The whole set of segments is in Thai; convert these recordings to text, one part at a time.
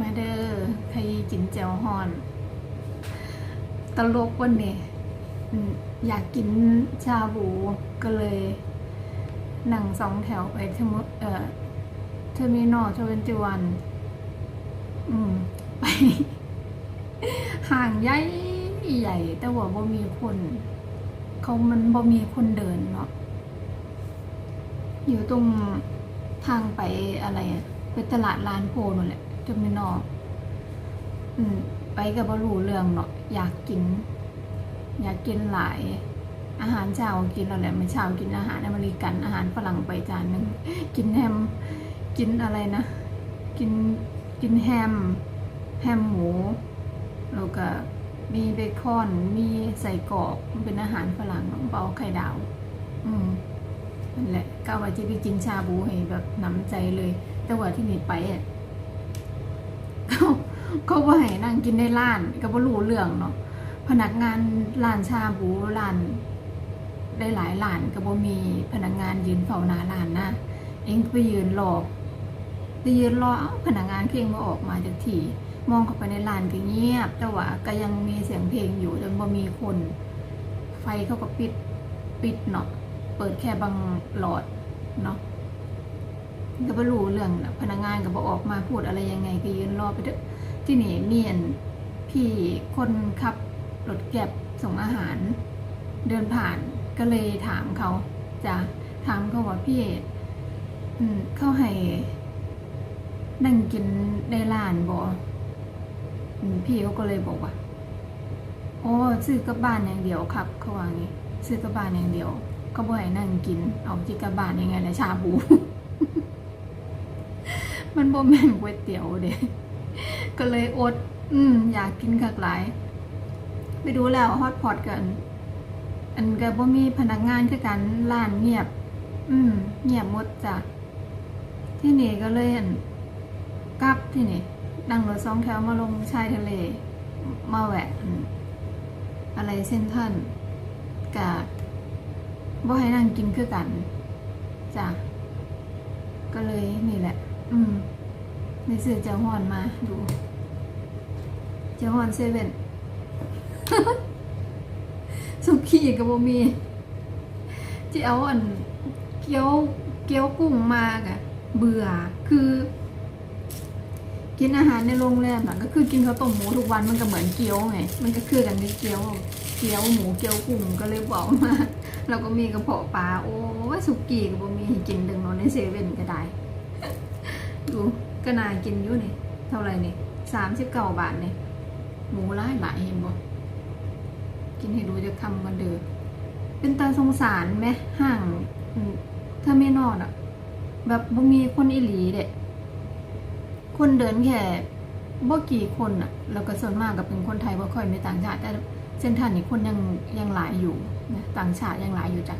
มาเด้อใครกินแจ่วฮอน ตลกวันนี้อืมอยากกินชาบูก็เลยนั่งสองแถวไปเทมเอ่อเทอร์มินอลทเวนตี้วันอืม ไป ห่างใหญ่ใหญ่ แต่ว่าบ่มีคน เขามันบ่มีคนเดินเนาะอยู่ตรงทางไปอะไรไปตลาดลานโพนั่นแหละ เทอร์มินอลอืมไปกับบรูเรื่องเนาะอยากกิน อยากกินหลาย อาหารเช้ากินแล้วแหละไม่เช้ากินอาหารอเมริกันอาหารฝรั่งไปจานหนึ่งกินแฮมกินอะไรนะ กินกินแฮม แฮมหมูแล้วก็มีเบคอนมีใส่กรอกมันเป็นอาหารฝรั่งเปาไข่ดาว อืมนั่นแหละก็ว่าจะไปกินชาบูให้แบบน้ำใจเลย แต่ว่าที่นี่ไปอะ เขาว่าให้นั่งกินในร้านก็บ่รู้เรื่องเนาะพนักงานร้านชาบูร้านได้หลายร้านก็บ่มีพนักงานยืนเฝ้าหน้าร้านนะเองไปยืนรอไปยืนรอเอ้าพนักงานเคียงมาออกมาจากทีมองเข้าไปในร้านก็เงียบ แต่ว่าก็ยังมีเสียงเพลงอยู่จนบ่มีคน ไฟเขาก็ปิดปิดเนาะเปิดแค่บางหลอดเนาะ ก็บ่รู้เรื่องพนักงานก็บ่ออกมาพูดอะไรยังไงก็ยืนรอไปเถอที่นี่เมียนพี่คนขับรถแก็บส่งอาหาร เดินผ่านก็เลยถามเขาจะถามเขาว่าพี่เข้าให้นั่งกินในร้านบอพี่เขาก็เลยบอกว่าโอ้ซื้อกลับบ้านอย่างเดียวครับเขาว่างี้ซื้อกลับบ้านอย่างเดียวเขาบ่ให้นั่งกินเอาจิกลับบ้านยังไงละชาบู มันบ่แม่นก๋วยเตี๋ยวเด้ก็เลยอด อืม อยากกินคักหลาย ไปดูแล้วฮอตพอตกัน อันก็บ่มีพนักงานคือกันร้านเงียบ อืม เงียบหมดจ้ะที่นี่ก็เลยอันกลับที่นี่นั่งรถสองแถวมาลงชายทะเล มาแหวะอั่นอะไรเส้นท่านกะบ่ให้นั่งกินคือกันจ้ะก็เลยนี่แหละ อืมในเสื่อเจ้าฮอนมาดูเจ้าฮอนเซเว่นสุกี้กับบ่มีที่เอาอันเกี๊ยวเกี๊ยวกุ้งมากอะเบื่อคือ กินอาหารในโรงแรมอะก็คือกินข้าวต้มหมูทุกวันมันก็เหมือนเกี๊ยวไงมันก็คือกันในเกี๊ยวเกี๊ยวหมูเกี๊ยวกุ้งก็เลยบอกมาแล้วก็มีกระเพาะปลาโอ้ยสุกี้กับบ่มีกินดึงนอนในเซเว่นก็ได้ ดูก็น่ากินอยู่นี่เท่าไหร่นี่สามสิบเก้าบาทนี่หมูหลายหลายเห็นบ่กินให้ดูจะคำกันเด้อเป็นตาสงสารไหมห่างถ้าไม่นอนอะ แบบบ่มีคนอีหลีเด็คนเดินแค่บ่กี่คนอะ แล้วก็ส่วนมากก็เป็นคนไทยบ่ค่อยมีต่างชาติแต่เส้นทางนี้คนยังยังหลายอยู่นะต่างชาติยังหลายอยู่จ้ะ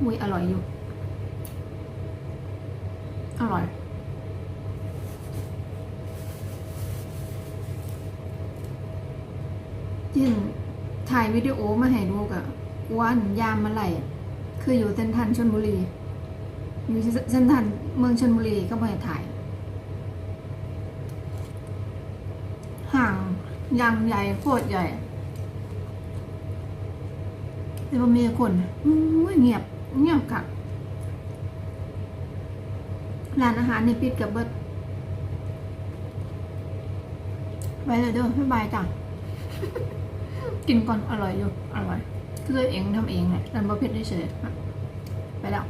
อุ้ยอร่อยอยู่ อร่อย ยิ่งถ่ายวิดีโอมาให้ดูกับว่านยามมาไหลคืออยู่เส้นทันชนบุรี อยู่เส้นทันเมืองชนบุรีก็ไปถ่าย ห่างยังใหญ่โคตรใหญ่แต่ว่ามีคนเงียบเงียบค่ะ ร้านอาหารในปิดกับเบิดไปเลยเด้อไม่บายจ้ะกินก่อนอร่อยอยู่อร่อยคือเองทำเองแหละร้านบะเพ็ดได้เฉยไปแล้ว